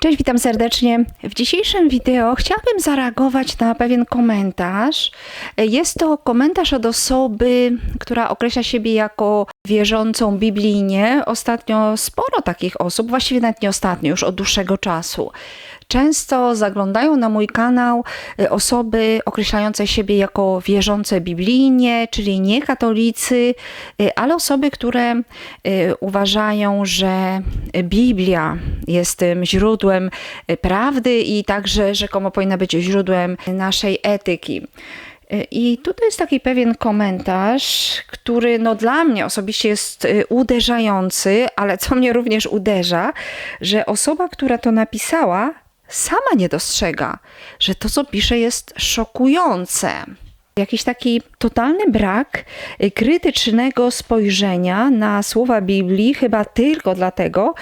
Cześć, witam serdecznie. W dzisiejszym wideo chciałabym zareagować na pewien komentarz. Jest to komentarz od osoby, która określa siebie jako wierzącą biblijnie. Ostatnio sporo takich osób, właściwie nawet nie ostatnio, już od dłuższego czasu. Często zaglądają na mój kanał y, osoby określające siebie jako wierzące biblijnie, czyli nie katolicy, y, ale osoby, które y, uważają, że Biblia jest tym źródłem prawdy i także rzekomo powinna być źródłem naszej etyki. I tutaj jest taki pewien komentarz, który no dla mnie osobiście jest uderzający, ale co mnie również uderza, że osoba, która to napisała, sama nie dostrzega, że to, co pisze, jest szokujące. Jakiś taki totalny brak krytycznego spojrzenia na słowa Biblii, chyba tylko dlatego,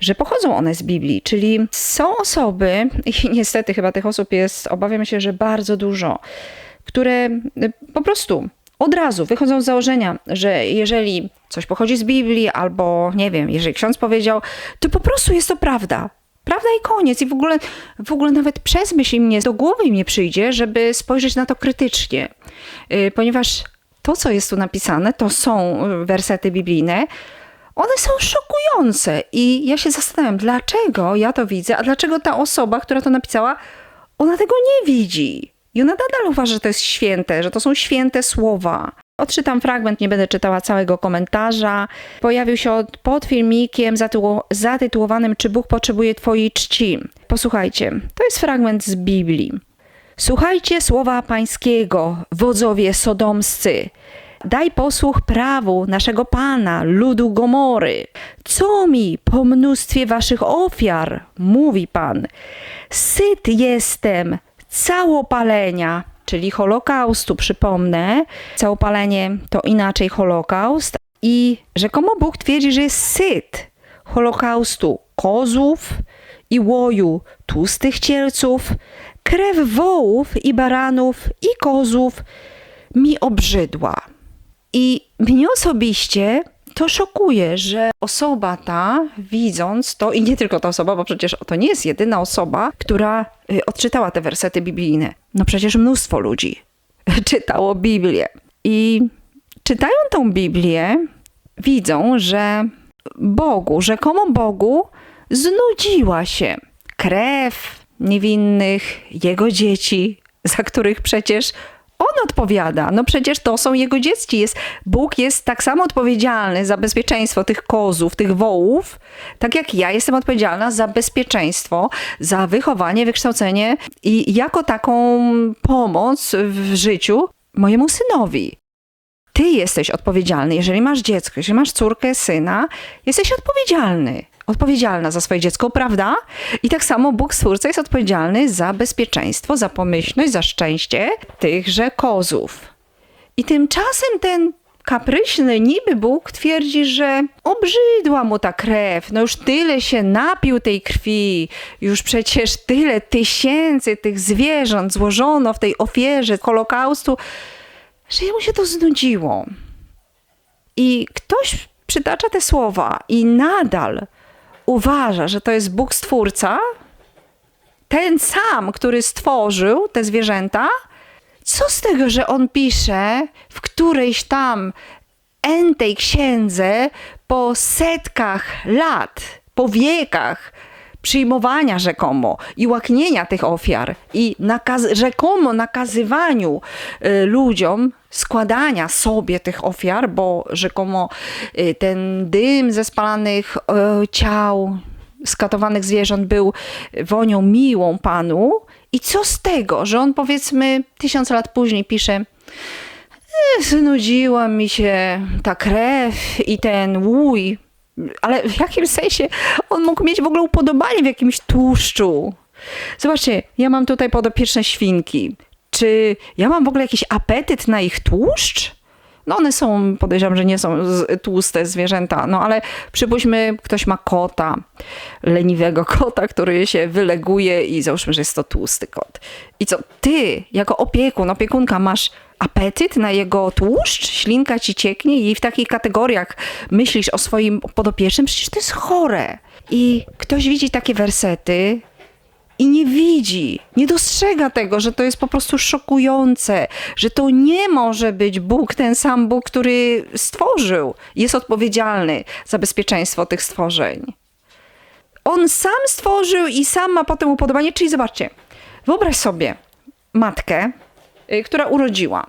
że pochodzą one z Biblii. Czyli są osoby, i niestety chyba tych osób jest, obawiam się, że bardzo dużo, które po prostu od razu wychodzą z założenia, że jeżeli coś pochodzi z Biblii, albo nie wiem, jeżeli ksiądz powiedział, to po prostu jest to prawda. Prawda i koniec. I w ogóle, w ogóle nawet przez myśl mnie do głowy mi przyjdzie, żeby spojrzeć na to krytycznie. Y, ponieważ to, co jest tu napisane, to są y, wersety biblijne, one są szokujące. I ja się zastanawiam, dlaczego ja to widzę, a dlaczego ta osoba, która to napisała, ona tego nie widzi. I ona nadal uważa, że to jest święte, że to są święte słowa. Odczytam fragment, nie będę czytała całego komentarza. Pojawił się pod filmikiem zatytułowanym Czy Bóg potrzebuje Twojej czci? Posłuchajcie, to jest fragment z Biblii. Słuchajcie słowa Pańskiego, wodzowie sodomscy. Daj posłuch prawu naszego Pana, ludu Gomory. Co mi po mnóstwie waszych ofiar, mówi Pan. Syt jestem całopalenia czyli Holokaustu, przypomnę. Całopalenie to inaczej Holokaust. I rzekomo Bóg twierdzi, że jest syt Holokaustu kozów i łoju tłustych cielców, krew wołów i baranów i kozów mi obrzydła. I mnie osobiście to szokuje, że osoba ta, widząc to, i nie tylko ta osoba, bo przecież to nie jest jedyna osoba, która y, odczytała te wersety biblijne. No przecież mnóstwo ludzi czytało Biblię. I czytają tą Biblię, widzą, że Bogu, rzekomo Bogu, znudziła się krew niewinnych Jego dzieci, za których przecież on odpowiada. No przecież to są jego dzieci. Jest, Bóg jest tak samo odpowiedzialny za bezpieczeństwo tych kozów, tych wołów, tak jak ja jestem odpowiedzialna za bezpieczeństwo, za wychowanie, wykształcenie i jako taką pomoc w życiu mojemu synowi. Ty jesteś odpowiedzialny. Jeżeli masz dziecko, jeżeli masz córkę, syna, jesteś odpowiedzialny odpowiedzialna za swoje dziecko, prawda? I tak samo Bóg Stwórca jest odpowiedzialny za bezpieczeństwo, za pomyślność, za szczęście tychże kozów. I tymczasem ten kapryśny niby Bóg twierdzi, że obrzydła mu ta krew, no już tyle się napił tej krwi, już przecież tyle tysięcy tych zwierząt złożono w tej ofierze Holokaustu, że jemu się to znudziło. I ktoś przytacza te słowa i nadal uważa, że to jest Bóg Stwórca, ten sam, który stworzył te zwierzęta, co z tego, że on pisze w którejś tam entej księdze po setkach lat, po wiekach przyjmowania rzekomo i łaknienia tych ofiar i nakaz rzekomo nakazywaniu y, ludziom składania sobie tych ofiar, bo rzekomo y, ten dym ze spalanych y, ciał skatowanych zwierząt był wonią miłą Panu. I co z tego, że on powiedzmy tysiąc lat później pisze znudziła mi się ta krew i ten łój, ale w jakimś sensie on mógł mieć w ogóle upodobanie w jakimś tłuszczu. Zobaczcie, ja mam tutaj podopieczne świnki. Czy ja mam w ogóle jakiś apetyt na ich tłuszcz? No one są, podejrzewam, że nie są tłuste zwierzęta, no ale przypuśćmy, ktoś ma kota, leniwego kota, który się wyleguje i załóżmy, że jest to tłusty kot. I co, ty jako opiekun, opiekunka masz apetyt na jego tłuszcz? Ślinka ci cieknie i w takich kategoriach myślisz o swoim podopiecznym? Przecież to jest chore. I ktoś widzi takie wersety i nie widzi, nie dostrzega tego, że to jest po prostu szokujące, że to nie może być Bóg, ten sam Bóg, który stworzył, jest odpowiedzialny za bezpieczeństwo tych stworzeń. On sam stworzył i sam ma potem upodobanie. Czyli zobaczcie, wyobraź sobie matkę, która urodziła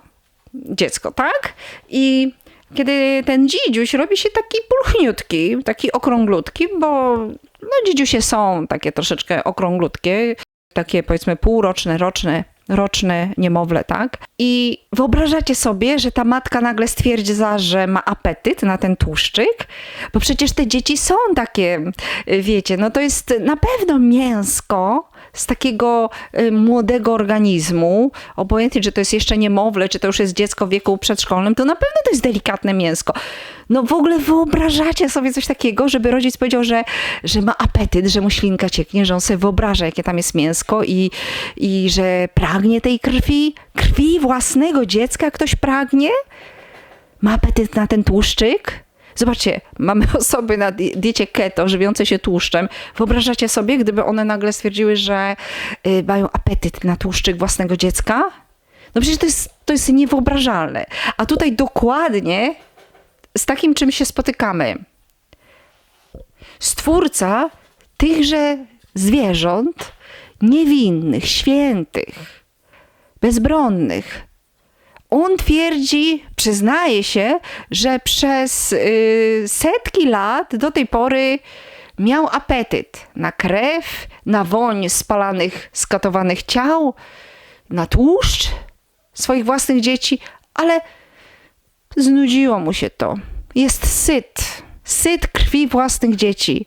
dziecko, tak? I kiedy ten dzidziuś robi się taki pulchniutki, taki okrąglutki, bo no dzidziusie są takie troszeczkę okrąglutkie, takie powiedzmy półroczne, roczne, roczne niemowlę, tak? I wyobrażacie sobie, że ta matka nagle stwierdza, że ma apetyt na ten tłuszczyk? Bo przecież te dzieci są takie, wiecie, no to jest na pewno mięsko, z takiego y, młodego organizmu, obojętnie czy to jest jeszcze niemowlę, czy to już jest dziecko w wieku przedszkolnym, to na pewno to jest delikatne mięsko. No w ogóle wyobrażacie sobie coś takiego, żeby rodzic powiedział, że, że ma apetyt, że mu ślinka cieknie, że on sobie wyobraża, jakie tam jest mięsko i, i że pragnie tej krwi, krwi własnego dziecka ktoś pragnie? Ma apetyt na ten tłuszczyk? Zobaczcie, mamy osoby na diecie keto, żywiące się tłuszczem. Wyobrażacie sobie, gdyby one nagle stwierdziły, że y, mają apetyt na tłuszczyk własnego dziecka? No przecież to jest, to jest niewyobrażalne. A tutaj dokładnie z takim czym się spotykamy. Stwórca tychże zwierząt niewinnych, świętych, bezbronnych, on twierdzi, przyznaje się, że przez y, setki lat do tej pory miał apetyt na krew, na woń spalanych, skatowanych ciał, na tłuszcz swoich własnych dzieci, ale znudziło mu się to. Jest syt, syt krwi własnych dzieci.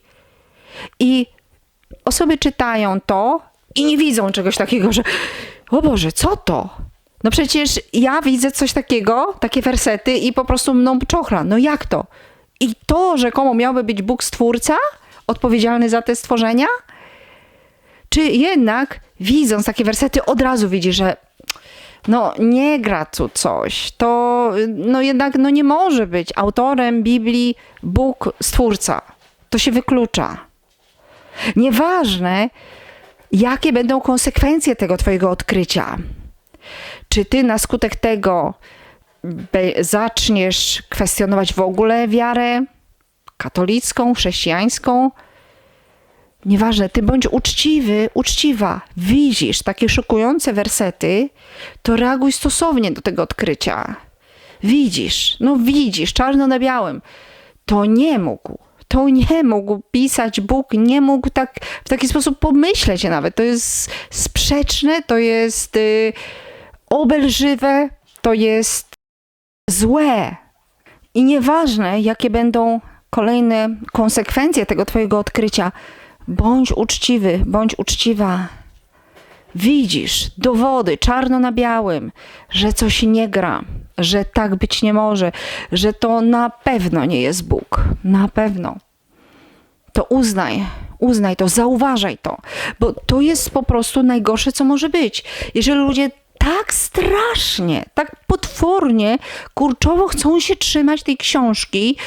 I osoby czytają to i nie widzą czegoś takiego, że o Boże, co to? No przecież ja widzę coś takiego, takie wersety i po prostu mną czochra. No jak to? I to rzekomo miałby być Bóg Stwórca, odpowiedzialny za te stworzenia? Czy jednak widząc takie wersety od razu widzi, że no nie gra tu coś, to no jednak no nie może być autorem Biblii Bóg Stwórca. To się wyklucza. Nieważne, jakie będą konsekwencje tego twojego odkrycia. Czy ty na skutek tego zaczniesz kwestionować w ogóle wiarę katolicką, chrześcijańską? Nieważne, ty bądź uczciwy, uczciwa. Widzisz takie szokujące wersety, to reaguj stosownie do tego odkrycia. Widzisz, no widzisz, czarno na białym. To nie mógł, to nie mógł pisać Bóg, nie mógł tak, w taki sposób pomyśleć nawet. To jest sprzeczne, to jest... Yy, obelżywe, to jest złe. I nieważne, jakie będą kolejne konsekwencje tego Twojego odkrycia, bądź uczciwy, bądź uczciwa. Widzisz dowody czarno na białym, że coś nie gra, że tak być nie może, że to na pewno nie jest Bóg. Na pewno. To uznaj, uznaj to, zauważaj to, bo to jest po prostu najgorsze, co może być. Jeżeli ludzie tak strasznie, tak potwornie, kurczowo chcą się trzymać tej książki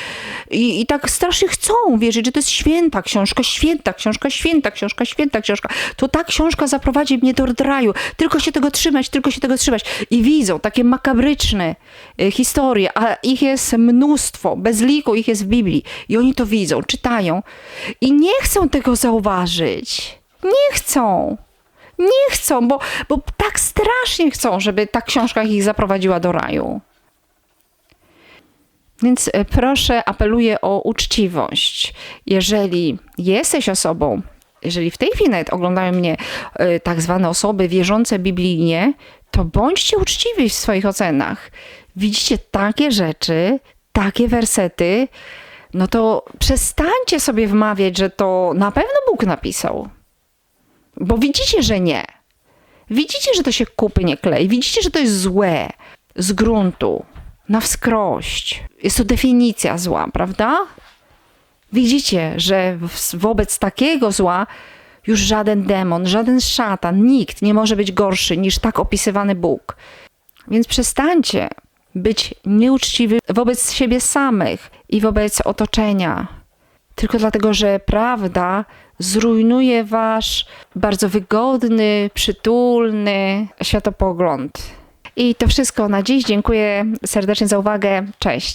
i, i tak strasznie chcą wierzyć, że to jest święta książka, święta książka, święta książka, święta książka. To ta książka zaprowadzi mnie do raju. Tylko się tego trzymać, tylko się tego trzymać. I widzą takie makabryczne y, historie, a ich jest mnóstwo, bez liku ich jest w Biblii. I oni to widzą, czytają i nie chcą tego zauważyć. Nie chcą nie chcą, bo, bo tak strasznie chcą, żeby ta książka ich zaprowadziła do raju. Więc e, proszę, apeluję o uczciwość. Jeżeli jesteś osobą, jeżeli w tej chwili oglądają mnie e, tak zwane osoby wierzące biblijnie, to bądźcie uczciwi w swoich ocenach. Widzicie takie rzeczy, takie wersety, no to przestańcie sobie wmawiać, że to na pewno Bóg napisał. Bo widzicie, że nie. Widzicie, że to się kupy nie klei. Widzicie, że to jest złe z gruntu, na wskrość. Jest to definicja zła, prawda? Widzicie, że wobec takiego zła już żaden demon, żaden szatan, nikt nie może być gorszy niż tak opisywany Bóg. Więc przestańcie być nieuczciwi wobec siebie samych i wobec otoczenia. tylko dlatego, że prawda zrujnuje wasz bardzo wygodny, przytulny światopogląd. I to wszystko na dziś. Dziękuję serdecznie za uwagę. Cześć.